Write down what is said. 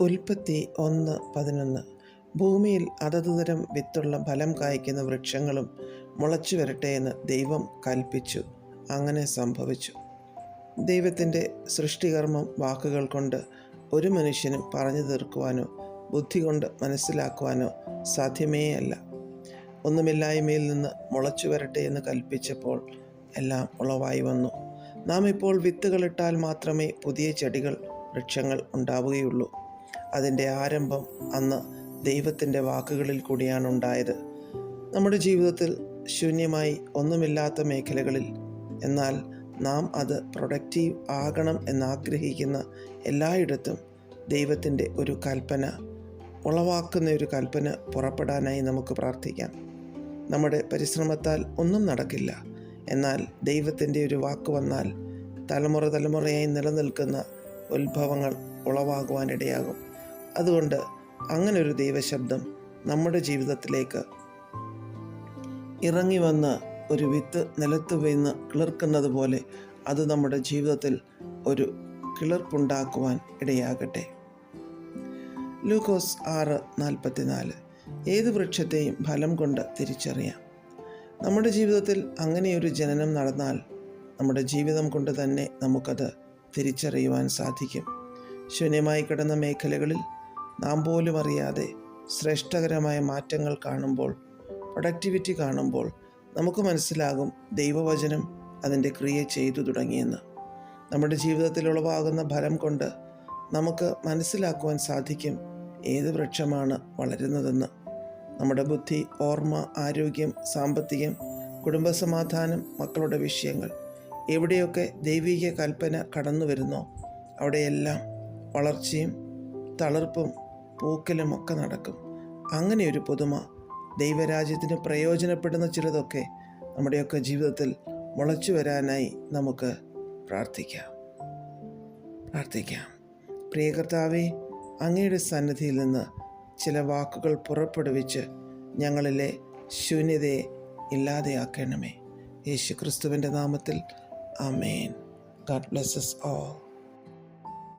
ഉൽപ്പത്തി ഒന്ന് പതിനൊന്ന്. ഭൂമിയിൽ അതത് തരം വിത്തുള്ള ഫലം കായ്ക്കുന്ന വൃക്ഷങ്ങളും മുളച്ചു വരട്ടെ എന്ന് ദൈവം കൽപ്പിച്ചു. അങ്ങനെ സംഭവിച്ചു. ദൈവത്തിന്റെ സൃഷ്ടികർമ്മം വാക്കുകൾ കൊണ്ട് ഒരു മനുഷ്യനും പറഞ്ഞു തീർക്കുവാനോ ബുദ്ധി കൊണ്ട് മനസ്സിലാക്കുവാനോ സാധ്യമേ അല്ല ഒന്നുമില്ലായ്മയിൽ നിന്ന് മുളച്ചു വരട്ടെ എന്ന് കൽപ്പിച്ചപ്പോൾ എല്ലാം ഉളവായി വന്നു. നാം ഇപ്പോൾ വിത്തുകളിട്ടാൽ മാത്രമേ പുതിയ ചെടികൾ വൃക്ഷങ്ങൾ ഉണ്ടാവുകയുള്ളൂ. അതിന്റെ ആരംഭം അന്ന് ദൈവത്തിന്റെ വാക്കുകളിൽ കൂടിയാണ് ഉണ്ടായത്. നമ്മുടെ ജീവിതത്തിൽ ശൂന്യമായി ഒന്നുമില്ലാത്ത മേഖലകളിൽ എന്നാൽ നാം അത് പ്രൊഡക്റ്റീവ് ആകണം എന്നാഗ്രഹിക്കുന്ന എല്ലായിടത്തും ദൈവത്തിന്റെ ഒരു കൽപ്പന ഉളവാക്കുന്ന ഒരു കൽപ്പന പുറപ്പെടാനായി നമുക്ക് പ്രാർത്ഥിക്കാം. നമ്മുടെ പരിശ്രമത്താൽ ഒന്നും നടക്കില്ല. എന്നാൽ ദൈവത്തിന്റെ ഒരു വാക്ക് വന്നാൽ തലമുറ തലമുറയായി നിലനിൽക്കുന്ന ഉത്ഭവങ്ങൾ ഉളവാകുവാനിടയാകും. അതുകൊണ്ട് അങ്ങനൊരു ദൈവശബ്ദം നമ്മുടെ ജീവിതത്തിലേക്ക് ഇറങ്ങി വന്ന് ഒരു വിത്ത് നിലത്ത് വീന്ന് കിളിർക്കുന്നത് പോലെ അത് നമ്മുടെ ജീവിതത്തിൽ ഒരു കിളിർപ്പുണ്ടാക്കുവാൻ ഇടയാകട്ടെ. ലൂക്കോസ് ആറ് നാൽപ്പത്തിനാല്. ഏത് വൃക്ഷത്തെയും ഫലം കൊണ്ട് തിരിച്ചറിയാം. നമ്മുടെ ജീവിതത്തിൽ അങ്ങനെയൊരു ജനനം നടന്നാൽ നമ്മുടെ ജീവിതം കൊണ്ട് തന്നെ നമുക്കത് തിരിച്ചറിയുവാൻ സാധിക്കും. ശൂന്യമായി കിടന്ന മേഖലകളിൽ നാം പോലും അറിയാതെ ശ്രേഷ്ഠകരമായ മാറ്റങ്ങൾ കാണുമ്പോൾ പ്രൊഡക്ടിവിറ്റി കാണുമ്പോൾ നമുക്ക് മനസ്സിലാകും ദൈവവചനം അതിന്റെ ക്രിയ ചെയ്തു തുടങ്ങിയെന്ന്. നമ്മുടെ ജീവിതത്തിൽ ഉളവാകുന്ന ഫലം കൊണ്ട് നമുക്ക് മനസ്സിലാക്കുവാൻ സാധിക്കും ഏത് വൃക്ഷമാണ് വളരുന്നതെന്ന്. നമ്മുടെ ബുദ്ധി ഓർമ്മ ആരോഗ്യം സാമ്പത്തികം കുടുംബസമാധാനം മക്കളുടെ വിഷയങ്ങൾ എവിടെയൊക്കെ ദൈവിക കൽപ്പന കടന്നു വരുന്നോ അവിടെയെല്ലാം വളർച്ചയും തളിർപ്പും പൂക്കലും ഒക്കെ നടക്കും. അങ്ങനെ ഒരു പുതുമ ദൈവരാജ്യത്തിന് പ്രയോജനപ്പെടുന്ന ചിലതൊക്കെ നമ്മുടെയൊക്കെ ജീവിതത്തിൽ മുളച്ചു വരാനായി നമുക്ക് പ്രാർത്ഥിക്കാം. പ്രാർത്ഥിക്കാം. പ്രിയ കർത്താവേ അങ്ങയുടെ സന്നിധിയിൽ നിന്ന് ചില വാക്കുകൾ പുറപ്പെടുവിച്ച് ഞങ്ങളിലെ ശൂന്യതയെ ഇല്ലാതെയാക്കണമേ. യേശു ക്രിസ്തുവിന്റെ നാമത്തിൽ. Amen God blesses all.